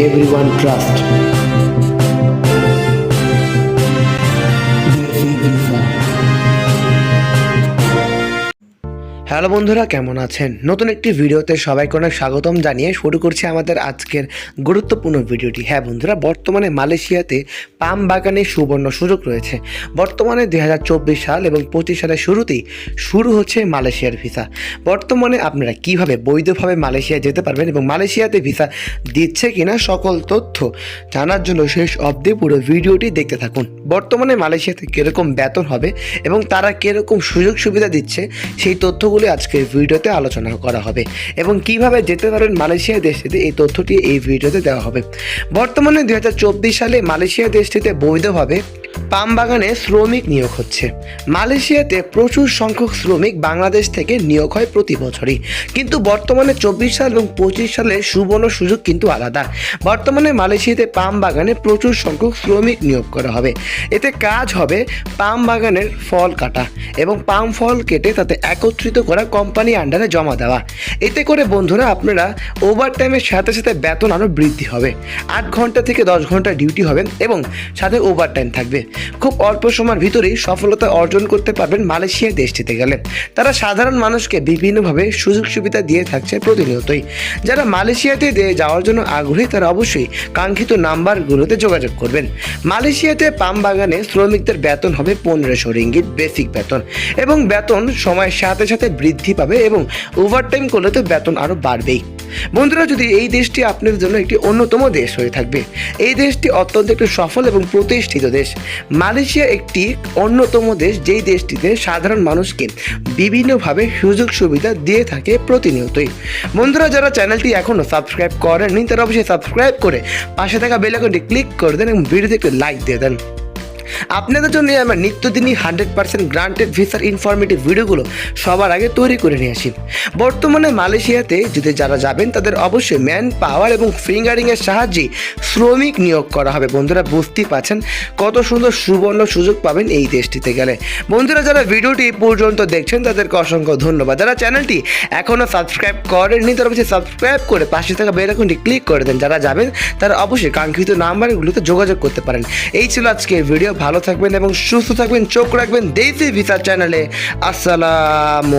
everyone trust. Hello বন্ধুরা, কেমন আছেন? নতুন একটি ভিডিওতে সবাইকে অনেক স্বাগতম জানিয়ে শুরু করছি আমাদের আজকের গুরুত্বপূর্ণ ভিডিওটি। হ্যাঁ বন্ধুরা, বর্তমানে মালয়েশিয়াতে পাম বাগানে সুবর্ণ সুযোগ রয়েছে। বর্তমানে দু হাজার চব্বিশ সাল এবং পঁচিশ সালের শুরুতেই শুরু হচ্ছে মালয়েশিয়ার ভিসা। বর্তমানে আপনারা কীভাবে বৈধভাবে মালয়েশিয়া যেতে পারবেন এবং মালয়েশিয়াতে ভিসা দিচ্ছে কিনা সকল তথ্য জানার জন্য শেষ অবধি পুরো ভিডিওটি দেখতে থাকুন। বর্তমানে মালয়েশিয়াতে কীরকম বেতন হবে এবং তারা কীরকম সুযোগ সুবিধা দিচ্ছে সেই তথ্যগুলি আজকের ভিডিওতে আলোচনা করা হবে। এবং কীভাবে যেতে পারেন মালয়েশিয়া দেশটিতে, এই তথ্যটি এই ভিডিওতে দেওয়া হবে। বর্তমানে দুই হাজার চব্বিশ সালে মালয়েশিয়া দেশটিতে বৈধভাবে পাম বাগানে শ্রমিক নিয়োগ হচ্ছে। মালয়েশিয়াতে প্রচুর সংখ্যক শ্রমিক বাংলাদেশ থেকে নিয়োগ হয় প্রতি বছরই। কিন্তু বর্তমানে চব্বিশ সাল এবং পঁচিশ সালে সুবর্ণ সুযোগ কিন্তু আলাদা। বর্তমানে মালয়েশিয়াতে পাম বাগানে প্রচুর সংখ্যক শ্রমিক নিয়োগ করা হবে। এতে কাজ হবে পাম বাগানের ফল কাটা এবং পাম ফল কেটে তাতে একত্রিত করা কোম্পানি আন্ডারে জমা দেওয়া। এতে করে বন্ধুরা আপনারা ওভার টাইমের সাথে সাথে বেতন আরও বৃদ্ধি হবে। আট ঘণ্টা থেকে দশ ঘণ্টা ডিউটি হবে এবং সাথে ওভার টাইম থাকবে। খুব অল্প সময়ের ভিতরেই সফলতা অর্জন করতে পারবেন মালয়েশিয়া দেশটিতে গেলে। তারা সাধারণ মানুষকে বিভিন্নভাবে সুযোগ সুবিধা দিয়ে থাকছে প্রতিনিয়তই। যারা মালয়েশিয়াতে যাওয়ার জন্য আগ্রহী, তারা অবশ্যই কাঙ্ক্ষিত নাম্বারগুলোতে যোগাযোগ করবেন। মালয়েশিয়াতে পাম বাগানে শ্রমিকদের বেতন হবে পনেরোশো রিঙ্গিত বেসিক বেতন এবং বেতন সময়ের সাথে সাথে বৃদ্ধি পাবে এবং ওভারটাইম করলে তো বেতন আরও বাড়বেই। বন্ধুরা, যদি এই দেশটি আপনাদের জন্য একটি অন্যতম দেশ হয়ে থাকবে, এই দেশটি অত্যন্ত একটি সফল এবং প্রতিষ্ঠিত দেশ। মালয়েশিয়া একটি অন্যতম দেশ, যেই দেশটিতে সাধারণ মানুষকে বিভিন্নভাবে সুযোগ সুবিধা দিয়ে থাকে প্রতিনিয়তই। বন্ধুরা, যারা চ্যানেলটি এখনও সাবস্ক্রাইব করেননি, তারা অবশ্যই সাবস্ক্রাইব করে পাশে থাকা বেল ক্লিক করে দেন এবং ভিডিওতে একটি লাইক দিয়ে দেন। আপনাদের জন্য আমার নিত্যদিনই হান্ড্রেড পার্সেন্ট গ্রান্টেড ভিসার ইনফরমেটিভ ভিডিওগুলো সবার আগে তৈরি করে নিয়ে আসি। বর্তমানে মালয়েশিয়াতে যদি যারা যাবেন, তাদের অবশ্যই ম্যান পাওয়ার এবং ফিঙ্গারিংয়ের সাহায্যে শ্রমিক নিয়োগ করা হবে। বন্ধুরা, বুঝতেই পারছেন কত সুন্দর সুবর্ণ সুযোগ পাবেন এই দেশটিতে গেলে। বন্ধুরা, যারা ভিডিওটি পর্যন্ত দেখছেন, তাদেরকে অসংখ্য ধন্যবাদ। যারা চ্যানেলটি এখনও সাবস্ক্রাইব করেননি, তারা অবশ্যই সাবস্ক্রাইব করে পাশে থাকা বেল আইকনটি ক্লিক করে দেন। যারা যাবেন, তারা অবশ্যই কাঙ্ক্ষিত নাম্বারগুলোতে যোগাযোগ করতে পারেন। এই ছিল আজকের ভিডিও ভালো থাকবেন এবং সুস্থ থাকবেন চোখ রাখবেন দেশি ভিসা চ্যানেলে আসসালাম